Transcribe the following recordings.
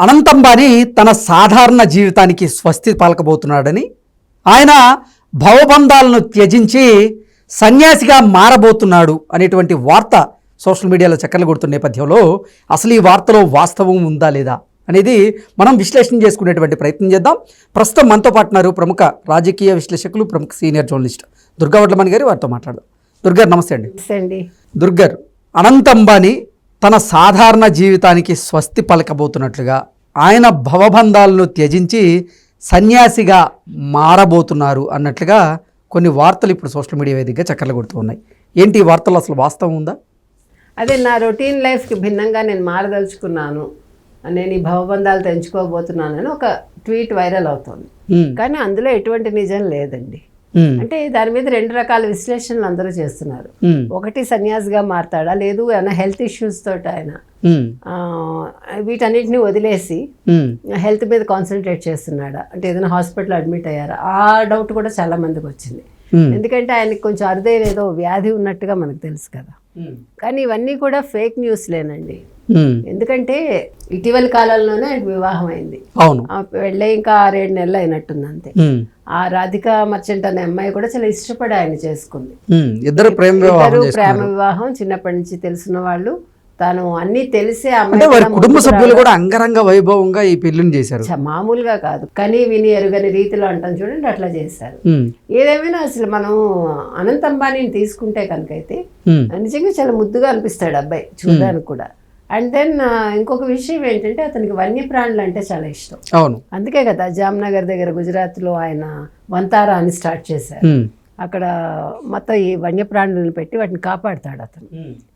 అనంత్ అంబానీ తన సాధారణ జీవితానికి స్వస్తి పలకబోతున్నాడని ఆయన భవబంధాలను త్యజించి సన్యాసిగా మారబోతున్నాడు అనేటువంటి వార్త సోషల్ మీడియాలో చక్కర్లు కొడుతున్న నేపథ్యంలో అసలు ఈ వార్తలో వాస్తవం ఉందా లేదా అనేది మనం విశ్లేషణ చేసుకునేటువంటి ప్రయత్నం చేద్దాం. ప్రస్తుతం మనతో పాటు ఉన్నారు ప్రముఖ రాజకీయ విశ్లేషకులు ప్రముఖ సీనియర్ జర్నలిస్ట్ దుర్గా వడ్లమణి గారి వారితో మాట్లాడదాం. దుర్గారు నమస్తే అండి. నమస్తే అండి. దుర్గర్ అనంత్ అంబానీ తన సాధారణ జీవితానికి స్వస్తి పలకబోతున్నట్లుగా ఆయన భవబంధాలను త్యజించి సన్యాసిగా మారబోతున్నారు అన్నట్లుగా కొన్ని వార్తలు ఇప్పుడు సోషల్ మీడియా వేదికగా చక్కర్లు కొడుతూ ఉన్నాయి. ఏంటి ఈ వార్తలు? అసలు వాస్తవం ఉందా? అదే నా రొటీన్ లైఫ్కి భిన్నంగా నేను మారదలుచుకున్నాను. నేను ఈ భవబంధాలు తెంచుకోబోతున్నానని ఒక ట్వీట్ వైరల్ అవుతుంది. కానీ అందులో ఎటువంటి నిజం లేదండి. అంటే దాని మీద రెండు రకాల విశ్లేషణలు అందరూ చేస్తున్నారు. ఉమ్, ఒకటి సన్యాసిగా మారతాడా? లేదు ఏమైనా హెల్త్ ఇష్యూస్ తోటి ఆయన. ఆ, వీటన్నిటిని వదిలేసి హెల్త్ మీద కాన్సన్ట్రేట్ చేస్తున్నాడా? అంటే ఏదైనా హాస్పిటల్ అడ్మిట్ అయ్యారా? ఆ డౌట్ కూడా చాలా మందికి వచ్చింది. ఎందుకంటే ఆయనకి కొంచెం అరుదైన ఏదో వ్యాధి ఉన్నట్టుగా మనకు తెలుసు కదా. కానీ ఇవన్నీ కూడా ఫేక్ న్యూస్లేనండి ఉమ్, ఎందుకంటే ఇటీవల కాలంలోనే ఆయనకు వివాహం అయింది. అవును. ఆ పెళ్ళై ఇంకా ఆరేడు నెలలు అయినట్టుంది అంతే. ఆ రాధిక మర్చెంట్ అనే అమ్మాయి కూడా చాలా ఇష్టపడి ఆయన చేసుకుంది. ఇద్దరు ప్రేమ ఇద్దరు ప్రేమ వివాహం చిన్నప్పటి నుంచి తెలిసిన వాళ్ళు. తాను అన్ని తెలిసే అమ్మాయి కుటుంబ సభ్యులు కూడా అంగరంగ వైభవంగా ఈ పెళ్ళిని చేశారు. మామూలుగా కాదు. కని విని ఎరుగని రీతిలో అంటాం చూడండి అట్లా చేశారు. ఏదేమైనా అసలు మనం అనంత అంబానీని తీసుకుంటే కనుకైతే నిజంగా చాలా ముద్దుగా అనిపిస్తాడు అబ్బాయి చూడడానికి కూడా. అండ్ దెన్ ఇంకొక విషయం ఏంటంటే అతనికి వన్యప్రాణులు అంటే చాలా ఇష్టం. అవును. అందుకే కదా జామ్నగర్ దగ్గర గుజరాత్లో ఆయన వంతారా అని స్టార్ట్ చేశారు. అక్కడ మొత్తం ఈ వన్యప్రాణులను పెట్టి వాటిని కాపాడుతాడు అతను.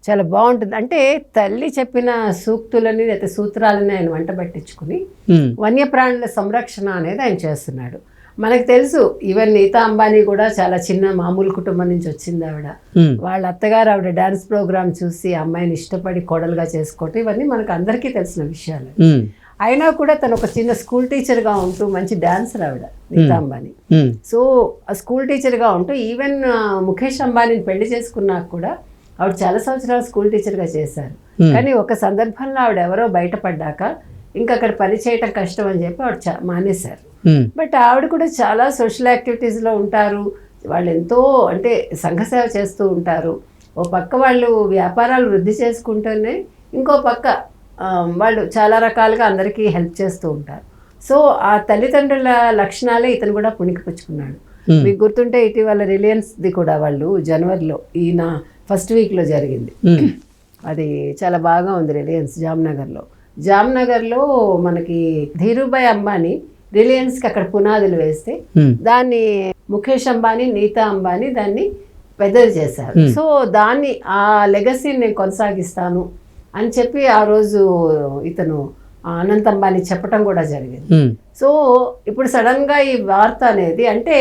చాలా బాగుంటుంది. అంటే తల్లి చెప్పిన సూక్తులని లేకపోతే సూత్రాలని ఆయన వంట పట్టించుకుని వన్యప్రాణుల సంరక్షణ అనేది ఆయన చేస్తున్నాడు. మనకు తెలుసు ఈవెన్ నీతా అంబానీ కూడా చాలా చిన్న మామూలు కుటుంబం నుంచి వచ్చింది ఆవిడ. వాళ్ళ అత్తగారు ఆవిడ డాన్స్ ప్రోగ్రామ్ చూసి అమ్మాయిని ఇష్టపడి కోడలుగా చేసుకోవటం ఇవన్నీ మనకు అందరికీ తెలిసిన విషయాలు. అయినా కూడా తను ఒక చిన్న స్కూల్ టీచర్గా ఉంటూ మంచి డాన్సర్ ఆవిడ నీతా అంబానీ. సో ఆ స్కూల్ టీచర్గా ఉంటూ ఈవెన్ ముఖేష్ అంబానీని పెళ్ళి చేసుకున్నాక కూడా ఆవిడ చాలా సంవత్సరాలు స్కూల్ టీచర్గా చేశారు. కానీ ఒక సందర్భంలో ఆవిడ ఎవరో బయటపడ్డాక ఇంకా అక్కడ పని చేయటం కష్టం అని చెప్పి ఆవిడ మానేశారు. బట్ ఆవిడ కూడా చాలా సోషల్ యాక్టివిటీస్లో ఉంటారు. వాళ్ళు ఎంతో అంటే సంఘ సేవ చేస్తూ ఉంటారు. ఓ పక్క వాళ్ళు వ్యాపారాలు వృద్ధి చేసుకుంటూనే ఇంకో పక్క వాళ్ళు చాలా రకాలుగా అందరికీ హెల్ప్ చేస్తూ ఉంటారు. సో ఆ తల్లిదండ్రుల లక్షణాలే ఇతను కూడా పుణికిపుచ్చుకున్నాడు. Hmm. మీకు గుర్తుంటే ఇటీవల రిలయన్స్ది కూడా వాళ్ళు జనవరిలో ఈయన ఫస్ట్ వీక్లో జరిగింది. ఉమ్, అది చాలా బాగా ఉంది రిలయన్స్ జామ్నగర్లో. జామ్నగర్లో మనకి ధీరుభాయ్ అంబానీ రిలయన్స్కి అక్కడ పునాదులు వేస్తే ఉమ్, దాన్ని ముఖేష్ అంబానీ నీతా అంబానీ దాన్ని పెద్దది చేశారు. సో దాన్ని ఆ లెగసీని నేను కొనసాగిస్తాను అని చెప్పి ఆ రోజు ఇతను అనంత్ అంబానీ చెప్పటం కూడా జరిగింది. ఉమ్, సో ఇప్పుడు సడన్గా ఈ వార్త అనేది అంటే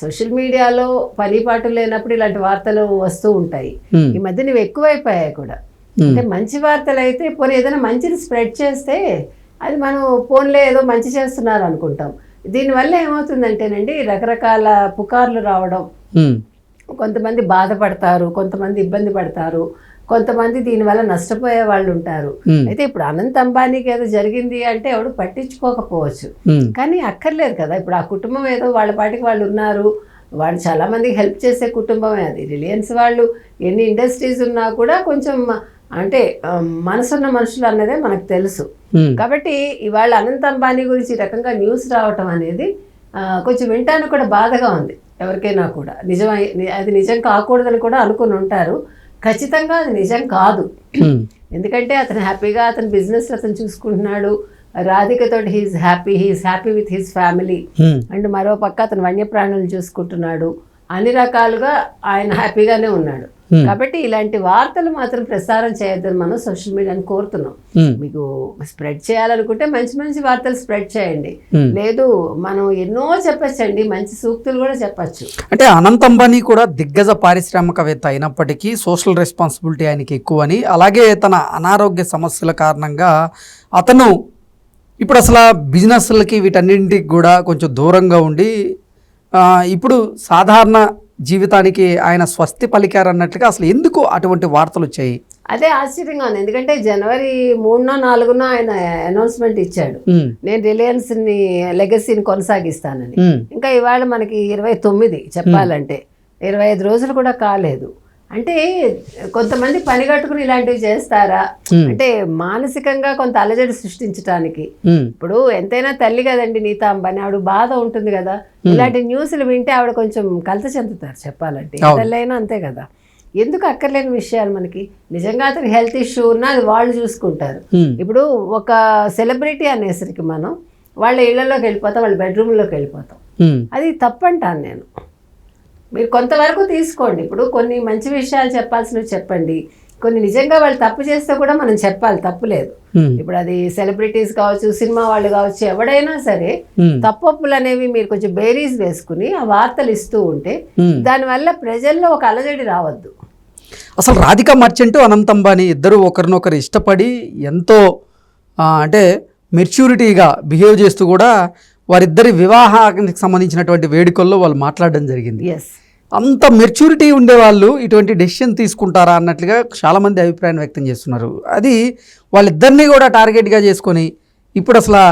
సోషల్ మీడియాలో పని పాటు లేనప్పుడు ఇలాంటి వార్తలు వస్తూ ఉంటాయి. ఈ మధ్య నువ్వు ఎక్కువైపోయాయి కూడా. అంటే మంచి వార్తలు అయితే పోనీ ఏదైనా మంచిని స్ప్రెడ్ చేస్తే అది మనం ఫోన్లో ఏదో మంచి చేస్తున్నారు అనుకుంటాం. దీనివల్ల ఏమవుతుందంటేనండి రకరకాల పుకార్లు రావడం. కొంతమంది బాధపడతారు కొంతమంది ఇబ్బంది పడతారు కొంతమంది దీనివల్ల నష్టపోయే వాళ్ళు ఉంటారు. అయితే ఇప్పుడు అనంత్ అంబానీకి ఏదో జరిగింది అంటే ఎవడు పట్టించుకోకపోవచ్చు. కానీ అక్కర్లేదు కదా ఇప్పుడు ఆ కుటుంబం ఏదో వాళ్ళ పాటికి వాళ్ళు ఉన్నారు. వాళ్ళు చాలా మందికి హెల్ప్ చేసే కుటుంబమే అది. రిలయన్స్ వాళ్ళు ఎన్ని ఇండస్ట్రీస్ ఉన్నా కూడా కొంచెం అంటే మనసున్న మనుషులు అన్నదే మనకు తెలుసు. కాబట్టి ఇవాళ అనంత్ అంబానీ గురించి ఈ రకంగా న్యూస్ రావటం అనేది కొంచెం వింటానికి కూడా బాధగా ఉంది. ఎవరికైనా కూడా. నిజమై అది నిజం కాకూడదని కూడా అనుకుని ఉంటారు. ఖచ్చితంగా అది నిజం కాదు. ఎందుకంటే అతను హ్యాపీగా అతని బిజినెస్ అతను చూసుకుంటున్నాడు. రాధికతోటి he's happy he's happy with his family. And మరో పక్క అతను వన్యప్రాణులను చూసుకుంటున్నాడు. అన్ని రకాలుగా ఆయన హ్యాపీగానే ఉన్నాడు. కాబట్టి ఇలాంటి వార్తలు మాత్రం ప్రసారం చేయొద్దని మనం సోషల్ మీడియాని కోరుతున్నాం. మీకు స్ప్రెడ్ చేయాలనుకుంటే మంచి మంచి వార్తలు స్ప్రెడ్ చేయండి. లేదు మనం ఎన్నో చెప్పచ్చండి మంచి సూక్తులు కూడా చెప్పచ్చు. అంటే అనంత్ అంబానీ కూడా దిగ్గజ పారిశ్రామికవేత్త అయినప్పటికీ సోషల్ రెస్పాన్సిబిలిటీ ఆయనకి ఎక్కువని అలాగే తన అనారోగ్య సమస్యల కారణంగా అతను ఇప్పుడు అసలు బిజినెస్లకి వీటన్నింటికి కూడా కొంచెం దూరంగా ఉండి ఇప్పుడు సాధారణ జీవితానికి ఆయన స్వస్తి పలికారన్నట్లుగా అసలు ఎందుకు అటువంటి వార్తలు వచ్చాయి? అదే ఆశ్చర్యంగా ఉంది. ఎందుకంటే జనవరి మూడునో నాలుగునో ఆయన అనౌన్స్మెంట్ ఇచ్చాడు. నేను రిలయన్స్ని లెగసీని కొనసాగిస్తానని. ఇంకా ఇవాళ మనకి ఇరవై తొమ్మిది చెప్పాలంటే. ఇరవై ఐదు రోజులు కూడా కాలేదు. అంటే కొంతమంది పని కట్టుకుని ఇలాంటివి చేస్తారా? అంటే మానసికంగా కొంత అలజడి సృష్టించడానికి ఇప్పుడు ఎంతైనా తల్లి కదండి నీతాంబ అని ఆవిడ బాధ ఉంటుంది కదా. ఇలాంటి న్యూస్లు వింటే ఆవిడ కొంచెం కలత చెందుతారు చెప్పాలంటే. ఏ అవును. తల్లి అయినా అంతే కదా. ఎందుకు అక్కర్లేని విషయాలు మనకి? నిజంగా అతని హెల్త్ ఇష్యూ ఉన్నా అది వాళ్ళు చూసుకుంటారు. ఇప్పుడు ఒక సెలబ్రిటీ అనేసరికి మనం వాళ్ళ ఇళ్ళలోకి వెళ్ళిపోతాం వాళ్ళ బెడ్రూమ్లోకి వెళ్ళిపోతాం. అది తప్పంటాను నేను. మీరు కొంతవరకు తీసుకోండి. ఇప్పుడు కొన్ని మంచి విషయాలు చెప్పాల్సినవి చెప్పండి. కొన్ని నిజంగా వాళ్ళు తప్పు చేస్తే కూడా మనం చెప్పాలి. తప్పు లేదు. ఇప్పుడు అది సెలబ్రిటీస్ కావచ్చు సినిమా వాళ్ళు కావచ్చు ఎవడైనా సరే తప్పొప్పులు అనేవి మీరు కొంచెం బేరీస్ వేసుకుని ఆ వార్తలు ఇస్తూ ఉంటే. దానివల్ల ప్రజల్లో ఒక అలజడి రావద్దు. అసలు రాధిక మర్చెంట్ అనంత్ అంబానీ ఇద్దరు ఒకరినొకరు ఇష్టపడి ఎంతో అంటే మెచ్యూరిటీగా బిహేవ్ చేస్తూ కూడా వారిద్దరి వివాహానికి సంబంధించినటువంటి వేడుకల్లో వాళ్ళు మాట్లాడడం జరిగింది. ఎస్ అంత మెచ్యూరిటీ ఉండేవాళ్ళు ఇటువంటి డెసిషన్ తీసుకుంటారా అన్నట్లుగా చాలామంది అభిప్రాయం వ్యక్తం చేస్తున్నారు. అది వాళ్ళిద్దరినీ కూడా టార్గెట్గా చేసుకొని ఇప్పుడు అసలు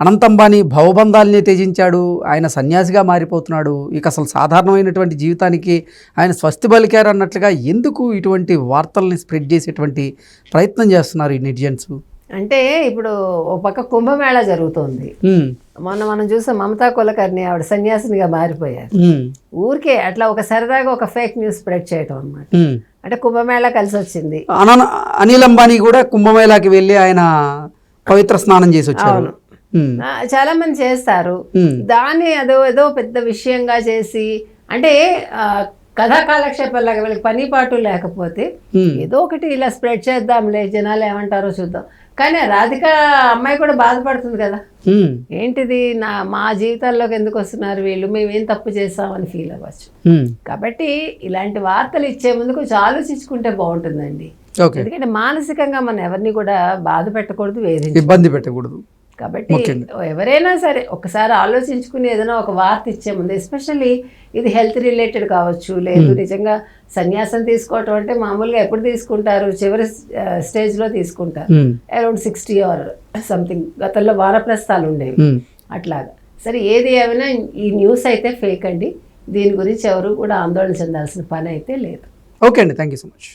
అనంత అంబానీ భవబంధాలని త్యజించాడు ఆయన సన్యాసిగా మారిపోతున్నాడు ఇక అసలు సాధారణమైనటువంటి జీవితానికి ఆయన స్వస్తి పలికారు అన్నట్లుగా ఎందుకు ఇటువంటి వార్తల్ని స్ప్రెడ్ చేసేటువంటి ప్రయత్నం చేస్తున్నారు ఈ నెటిజన్స్ అంటే ఇప్పుడు ఓ పక్క కుంభమేళా జరుగుతోంది. మొన్న మనం చూసాం మమతా కులకర్ణి ఆవిడ సన్యాసినిగా మారిపోయారు. ఊరికే అట్లా ఒక సరదాగా ఒక ఫేక్ న్యూస్ స్ప్రెడ్ చేయటం అన్నమాట. అంటే కుంభమేళా కలిసి వచ్చింది అన అనిల్ అంబానీ కూడా కుంభమేళాకి వెళ్ళి ఆయన పవిత్ర స్నానం చేసి వచ్చారు. చాలా మంది చేస్తారు. దాన్ని అదో ఏదో పెద్ద విషయంగా చేసి అంటే కథా కాలక్షేపాలాగా వీళ్ళకి పని పాటు లేకపోతే ఏదో ఒకటి ఇలా స్ప్రెడ్ చేద్దాంలే జనాలు ఏమంటారో చూద్దాం. కానీ రాధిక అమ్మాయి కూడా బాధపడుతుంది కదా. ఏంటిది? నా మా జీవితాల్లోకి ఎందుకు వస్తున్నారు వీళ్ళు? మేము ఏం తప్పు చేస్తామని ఫీల్ అవ్వచ్చు. కాబట్టి ఇలాంటి వార్తలు ఇచ్చే ముందు కొంచెం ఆలోచించుకుంటే బాగుంటుందండి. ఎందుకంటే మానసికంగా మనం ఎవరిని కూడా బాధ పెట్టకూడదు వేధించకూడదు. ఇబ్బంది పెట్టకూడదు. కాబట్టి. ఎవరైనా సరే ఒకసారి ఆలోచించుకుని ఏదైనా ఒక వార్త ఇచ్చే ముందు ఎస్పెషల్లీ ఇది హెల్త్ రిలేటెడ్ కావచ్చు లేదు నిజంగా సన్యాసం తీసుకోవటం అంటే మామూలుగా ఎప్పుడు తీసుకుంటారు? చివరి స్టేజ్లో తీసుకుంటారు. Um, around sixty or something గతంలో వానప్రస్థాలు ఉండేవి. ఉమ్. అట్లాగా. సరే ఏది ఏమైనా ఈ న్యూస్ అయితే ఫేక్ అండి. దీని గురించి ఎవరు కూడా ఆందోళన చెందాల్సిన పని అయితే లేదు. ఓకే అండి. Thank you so much